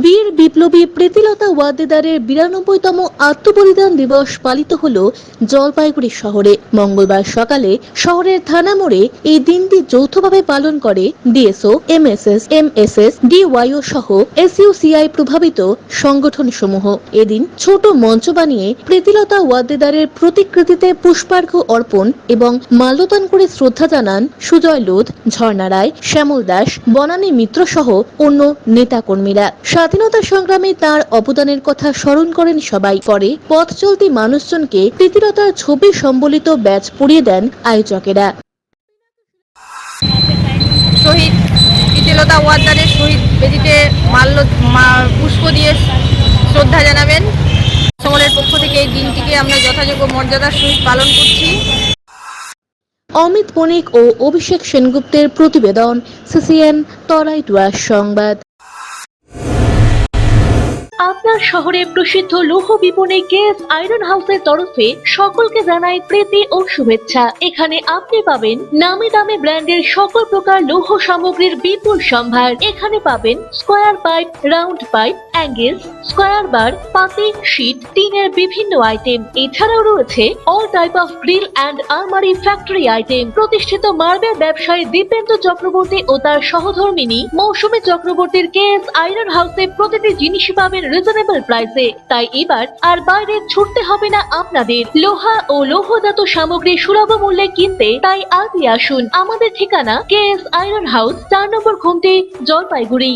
বীর বিপ্লবী প্রীতিলতা ওয়াদ্দেদারের বিরানব্বইতম আত্মবলিদান দিবস পালিত হল জলপাইগুড়ি শহরে। মঙ্গলবার সকালে শহরের থানা মোড়ে এই দিনটি যৌথভাবে পালন করে ডিএসও, এমএসএস এমএসএস, ডিওয়াইও সহ এসইউসিআই প্রভাবিত সংগঠন সমূহ এদিন ছোট মঞ্চ বানিয়ে প্রীতিলতা ওয়াদ্দেদারের প্রতিকৃতিতে পুষ্পার্ঘ্য অর্পণ এবং মাল্যদান করে শ্রদ্ধা জানান সুজয় লোধ, ঝর্ণা রায়, শ্যামল দাস, বনানী মিত্র সহ অন্য নেতাকর্মীরা। স্বাধীনতা সংগ্রামে তার অবদানের কথা স্মরণ করেন সবাই। পরে পথ চলতি মানুষজনকে প্রীতিলতার ছবি সম্বলিত ব্যাচ পরিয়ে দেন আয়োজকেরা। শহীদ প্রীতিলতা ওয়াদ্দারের শহীদ বেদিতে মাল্য পুষ্প দিয়ে শ্রদ্ধা জানাবেন। সকলের পক্ষ থেকে এই দিনটিকে আমরা যথাযোগ্য মর্যাদার সহিত পালন করছি। অমিত বণিক ও অভিষেক সেনগুপ্তের প্রতিবেদন সিসিএন তরাই তরাইটুয়া সংবাদ। আপনার শহরে প্রসিদ্ধ লৌহ বিপণী কেএস আয়রন হাউসের তরফে সকলকে জানাই প্রীতি ও শুভেচ্ছা। এখানে আপনি পাবেন নামি দামি ব্র্যান্ডের সকল প্রকার লৌহ সামগ্রীর বিপুল সম্ভার। এখানে পাবেন square pipe, round pipe angle square bar পাতি শীট টিনের বিভিন্ন আইটেম এছাড়াও রয়েছে all type of grill and আলমারি ফ্যাক্টরি আইটেম প্রতিষ্ঠিত মার্বেল ব্যবসায়ী দীপেন্দ্র চক্রবর্তী ও তার সহধর্মিনী মৌসুমী চক্রবর্তীর কেএস আয়রন হাউসে প্রতিটি জিনিসই পাবেন রিজনেবল প্রাইসে তাই এবার আর বাইরে ছুটতে হবে না আপনাদের। লোহা ও লৌহজাত সামগ্রী সুলভ মূল্যে কিনতে তাই আজই আসুন। আমাদের ঠিকানা কেএস আয়রন হাউস, চার নম্বর ঘুমটি, জলপাইগুড়ি।